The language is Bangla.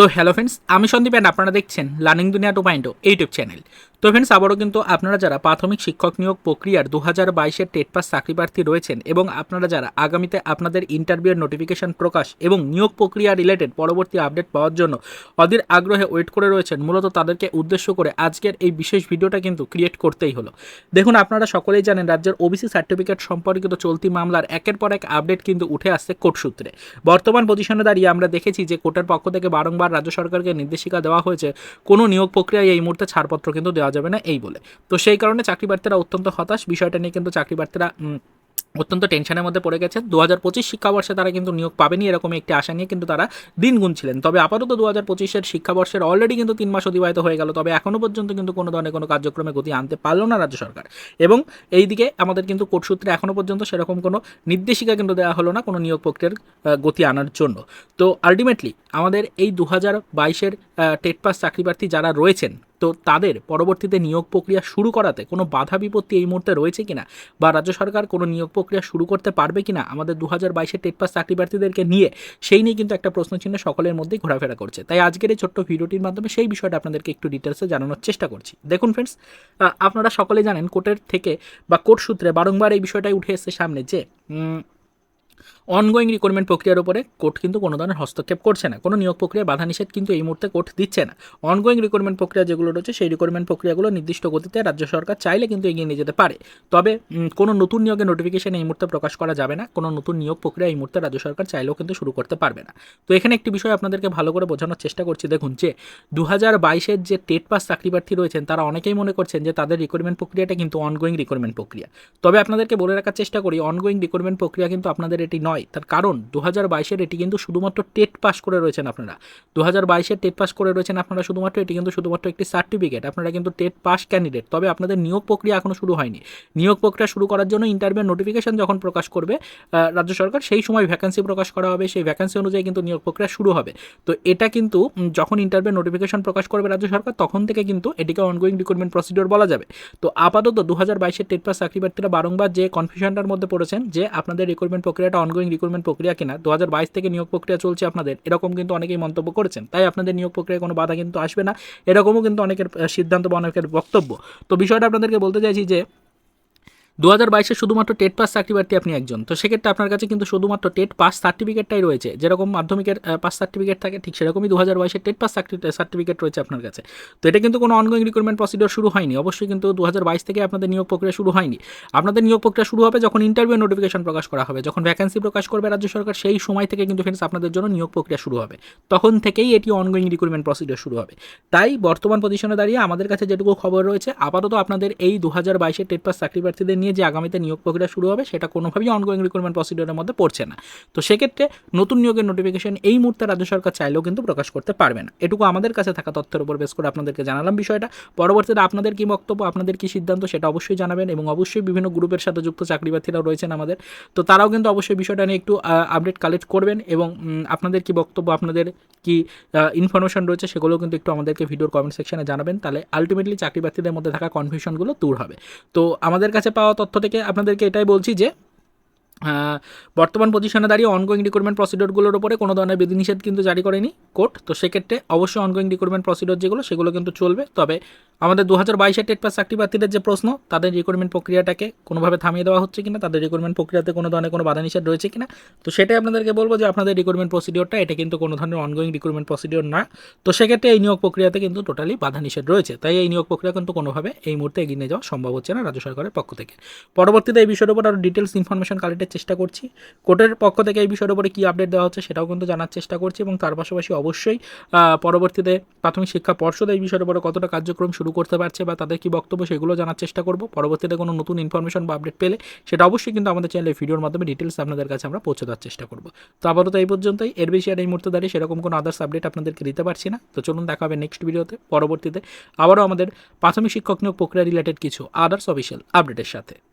তো হ্যালো ফ্রেন্ডস আমি সন্দীপ অ্যান্ড আপনারা দেখছেন learning Duniya two point YouTube channel তো ফ্রেন্ডস আবারও কিন্তু আপনারা যারা প্রাথমিক শিক্ষক নিয়োগ প্রক্রিয়ার দু হাজার বাইশের টেট পাস চাকরি প্রার্থী রয়েছেন এবং আপনারা যারা আগামীতে আপনাদের ইন্টারভিউয়ের নোটিফিকেশন প্রকাশ এবং নিয়োগ প্রক্রিয়া রিলেটেড পরবর্তী আপডেট পাওয়ার জন্য অধীর আগ্রহে ওয়েট করে রয়েছেন, মূলত তাদেরকে উদ্দেশ্য করে আজকের এই বিশেষ ভিডিওটা কিন্তু ক্রিয়েট করতেই হলো। দেখুন, আপনারা সকলেই জানেন রাজ্যের ওবিসি সার্টিফিকেট সম্পর্কিত চলতি মামলার একের পর এক আপডেট কিন্তু উঠে আসছে কোর্ট সূত্রে। বর্তমান পজিশনে দাঁড়িয়ে আমরা দেখেছি যে কোর্টের পক্ষ থেকে বারংবার রাজ্য সরকারকে নির্দেশিকা দেওয়া হয়েছে, কোনো নিয়োগ প্রক্রিয়ায় এই মুহূর্তে ছাড়পত্র কিন্তু দেওয়া যাবে না এই বলে। তো সেই কারণে চাকরি প্রার্থীরা অত্যন্ত হতাশ। বিষয়টা নিয়ে কিন্তু চাকরি প্রার্থীরা অত্যন্ত টেনশনের মধ্যে পড়ে গেছে দু হাজার পঁচিশ শিক্ষাবর্ষে তারা কিন্তু নিয়োগ পাবেনি এরকম একটি আশা নিয়ে কিন্তু তারা দিন গুনছিলেন। তবে আপাতত দু হাজার পঁচিশের শিক্ষাবর্ষের অলরেডি কিন্তু তিন মাস অতিবাহিত হয়ে গেল। তবে এখনও পর্যন্ত কিন্তু কোনো ধরনের কোনো কার্যক্রমে গতি আনতে পারল না রাজ্য সরকার। এবং এই দিকে আমাদের কিন্তু কোর্ট সূত্রে এখনও পর্যন্ত সেরকম কোনো নির্দেশিকা কিন্তু দেওয়া হলো না কোনো নিয়োগ প্রক্রিয়ার গতি আনার জন্য। তো আলটিমেটলি আমাদের এই দু হাজার বাইশের টেট পাস চাকরি প্রার্থী যারা রয়েছেন তো তাদের পরবর্তীতে নিয়োগ প্রক্রিয়া শুরু করাতে কোনো বাধা বিপত্তি এই মুহূর্তে রয়েছে কিনা? বা রাজ্য সরকার কোনো নিয়োগ প্রক্রিয়া শুরু করতে পারবে কিনা? আমাদের দু হাজার বাইশের টেট পাস চাকরি প্রার্থীদেরকে নিয়ে সেই নিয়ে কিন্তু একটা প্রশ্নচিহ্ন সকলের মধ্যেই ঘোরাফেরা করছে। তাই আজকের এই ছোট্ট ভিডিওটির মাধ্যমে সেই বিষয়টা আপনাদেরকে একটু ডিটেলসে জানানোর চেষ্টা করছি। দেখুন ফ্রেন্ডস আপনারা সকলে জানেন কোর্টের থেকে বা কোর্ট সূত্রে বারংবার এই বিষয়টাই উঠে এসছে সামনে যে অনগোয়িং রিক্রুটমেন্ট প্রক্রিয়ার উপরে কোর্ট কিন্তু কোনো ধরনের হস্তক্ষেপ করছে না। কোনো নিয়োগ প্রক্রিয়া বাধা নিষেধ কিন্তু এই মুহূর্তে কোর্ট দিচ্ছে না। অনগোয়িং রিক্রুটমেন্ট প্রক্রিয়া যেগুলো রয়েছে, সেই রিক্রুটমেন্ট প্রক্রিয়াগুলো নির্দিষ্ট গতিতে রাজ্য সরকার চাইলে কিন্তু এগিয়ে নিয়ে যেতে পারে। তবে কোনো নতুন নিয়োগের নোটিফিকেশন এই মুহূর্তে প্রকাশ করা যাবে না। কোনো নতুন নিয়োগ প্রক্রিয়া এই মুহূর্তে রাজ্য সরকার চাইলেও কিন্তু শুরু করতে পারবে না। তো এখানে একটি বিষয় আপনাদেরকে ভালো করে বোঝানোর চেষ্টা করছি। দেখুন যে দু হাজার বাইশের যে টেট পাস চাকরি প্রার্থী রয়েছেন, তারা অনেকেই মনে করছেন যে, তাদের রিক্রুটমেন্ট প্রক্রিয়াটা কিন্তু অনগোয়িং রিক্রুটমেন্ট প্রক্রিয়া। তবে আপনাদেরকে বলে রাখার চেষ্টা করি অনগোয়িং রিক্রুটমেন্ট প্রক্রিয়া কিন্তু আপনাদের এটি নয়। তার কারণ দু হাজার বাইশের এটি কিন্তু শুধুমাত্র টেট পাস করে রয়েছেন আপনারা। দু হাজার টেট পাস করে রয়েছেন আপনারা শুধুমাত্র, এটি কিন্তু শুধুমাত্র একটি সার্টিফিকেট। আপনারা কিন্তু টেট পাস ক্যান্ডিডেট। তবে আপনাদের নিয়োগ প্রক্রিয়া এখনও শুরু হয়নি। নিয়োগ প্রক্রিয়া শুরু করার জন্য ইন্টারভিউ নোটিফিকেশন যখন প্রকাশ করবে রাজ্য সরকার, সেই সময় ভ্যাকেন্সি প্রকাশ করা হবে। সেই ভ্যাকেন্সি অনুযায়ী কিন্তু নিয়োগ প্রক্রিয়া শুরু হবে। তো এটা কিন্তু যখন ইন্টারভিউ নোটিফিকেশন প্রকাশ করবে রাজ্য সরকার, তখন থেকে কিন্তু এটিকে অনগোয়িং রিক্রুটমেন্ট প্রসিডিওর বলা যাবে। তো আপাতত দু হাজার বাইশের টেট পাস চাকরি বারংবার যে কনফিউশনটার মধ্যে পড়েছেন, যে আপনাদের রিক্রুটমেন্ট প্রক্রিয়াটা অনগোয়িং রিক্রুটমেন্ট প্রক্রিয়া কিনা দু হাজার বাইশ থেকে নিয়োগ প্রক্রিয়া চলছে আপনাদের, এরকম কিন্তু অনেকেই মন্তব্য করেছেন। তাই আপনাদের নিয়োগ প্রক্রিয়ায় কোনো বাধা কিন্তু আসবে না। এরকমও কিন্তু অনেকের সিদ্ধান্ত বা অনেকের বক্তব্য। তো বিষয়টা আপনাদেরকে বলতে চাইছি যে দু হাজার বাইশে শুধুমাত্র টেট পাস প্রার্থী আপনি একজন। তো সেক্ষেত্রে আপনার কাছে কিন্তু শুধুমাত্র টেট পাস সার্টিফিকেটটাই রয়েছে। যেরকম মাধ্যমিকের পাস সার্টিফিকেট থাকে, ঠিক সেরকমই দু হাজার বাইশের টেট পাস সার্টিফিকেট রয়েছে আপনার কাছে। তো এটা কিন্তু কোনো অনগোয়িং রিক্রুটমেন্ট প্রসিডিওর শুরু হয়নি। অবশ্যই কিন্তু দু হাজার বাইশ থেকে আপনাদের নিয়োগ প্রক্রিয়া শুরু হয়নি। আপনাদের নিয়োগ প্রক্রিয়া শুরু হবে যখন ইন্টারভিউ নোটিফিকেশন প্রকাশ করা হবে। যখন ভ্যাকেন্সি প্রকাশ করবে রাজ্য সরকার, সেই সময় থেকে কিন্তু ফ্রেন্ডস আপনাদের জন্য নিয়োগ প্রক্রিয়া শুরু হবে। তখন থেকেই এটি অনগোয়িং রিক্রুটমেন্ট প্রসিডিওর শুরু হবে। তাই বর্তমান পজিশনে দাঁড়িয়ে আমাদের কাছে যেটুকু খবর রয়েছে, আপাতত আপনাদের এই দু হাজার বাইশের টেট পাস চাকরি নিয়ে যে আগামীতে নিয়োগ প্রক্রিয়া শুরু হবে, সেটা কোনোভাবেই অনগোয়িং রিক্রুটমেন্ট প্রসিডিওরের মধ্যে পড়ছে না। তো সেক্ষেত্রে নতুন নিয়োগের নোটিফিকেশন এই মুহূর্তে রাজ্য সরকার চাইলেও কিন্তু প্রকাশ করতে পারবে না। এটুকু আমাদের কাছে থাকা তথ্যের উপর বেশ করে আপনাদেরকে জানালাম বিষয়টা। পরবর্তীতে আপনাদের কী বক্তব্য, আপনাদের কি সিদ্ধান্ত সেটা অবশ্যই জানাবেন এবং অবশ্যই বিভিন্ন গ্রুপের সাথে যুক্ত চাকরি প্রার্থীরাও রয়েছেন আমাদের। তো তারাও কিন্তু অবশ্যই বিষয়টা নিয়ে একটু আপডেট কালেক্ট করবেন এবং আপনাদের কি বক্তব্য, আপনাদের কি ইনফরমেশন রয়েছে সেগুলো কিন্তু একটু আমাদেরকে ভিডিওর কমেন্ট সেকশনে জানাবেন। তাহলে আলটিমেটলি চাকরি প্রার্থীদের মধ্যে থাকা কনফিউশনগুলো দূর হবে। তো আমাদের কাছে পাওয়া তথ্য থেকে আপনাদেরকে এটাই বলছি যে বর্তমান পজিশনে দাঁড়িয়ে অনগোয়িং রিক্রুটমেন্ট প্রসিডিওরগুলোর উপরে কোনো ধরনের বিধিনিষেধ কিন্তু জারি করেনি কোর্ট তো সেক্ষেত্রে অবশ্যই অনগোয়িং রিক্রুটমেন্ট প্রসিডিওর যেগুলো, সেগুলো কিন্তু চলবে। তবে আমাদের দু হাজার বাইশের টেট পাস চাকরি প্রার্থীদের যে প্রশ্ন, তাদের রিক্রুটমেন্ট প্রক্রিয়াটাকে কোনোভাবে থামিয়ে দেওয়া হচ্ছে কিনা, তাদের রিক্রুটমেন্ট প্রক্রিয়াতে কোনো ধরনের কোনো বাধা নিষেধ রয়েছে কিনা, তো সেটাই আপনাদেরকে বলব যে আপনাদের রিক্রুটমেন্ট প্রসিডিওরটা এটা কিন্তু কোনো ধরনের অনগোয়িং রিক্রুটমেন্ট প্রসিডিওর না, তো সেক্ষেত্রে এই নিয়োগ প্রক্রিয়াতে কিন্তু টোটালি বাধা নিষেধ রয়েছে, তাই এই নিয়োগ প্রক্রিয়া কিন্তু কোনোভাবে এই মুহূর্তে এগিয়ে নিয়ে যাওয়া সম্ভব হচ্ছে না রাজ্য সরকারের পক্ষ থেকে। পরবর্তীতে এই বিষয়ের উপর আরও ডিটেলস ইনফরমেশন কালেক্টের চেষ্টা করছি, কোর্টের পক্ষ থেকে এই বিষয়ের উপরে কী আপডেট দেওয়া হচ্ছে সেটাও কিন্তু জানার চেষ্টা করছি এবং তার পাশাপাশি অবশ্যই পরবর্তীতে প্রাথমিক শিক্ষা পর্ষদ এই বিষয়ের উপরে কতটা কার্যক্রম শুরু করতে পারছে বা তাদের কি বক্তব্য সেগুলো জানার চেষ্টা করব। পরবর্তীতে কোনো নতুন ইনফরমেশন বা আপডেট পেলে সেটা অবশ্যই কিন্তু আমাদের চ্যানেলে ভিডিওর মাধ্যমে ডিটেলস আপনাদের কাছে আমরা পৌঁছে দেওয়ার চেষ্টা করব। তো আপাতত এই পর্যন্তই। এর বেশি আর এই মুহূর্তে দাঁড়িয়ে সেরকম কোনো আদার্স আপডেট আপনাদেরকে দিতে পারছি না। তো চলুন দেখা হবে নেক্সট ভিডিওতে পরবর্তীতে আবারও আমাদের প্রাথমিক শিক্ষক নিয়োগ প্রক্রিয়া রিলেটেড কিছু আদার্স অফিসিয়াল আপডেটের সাথে।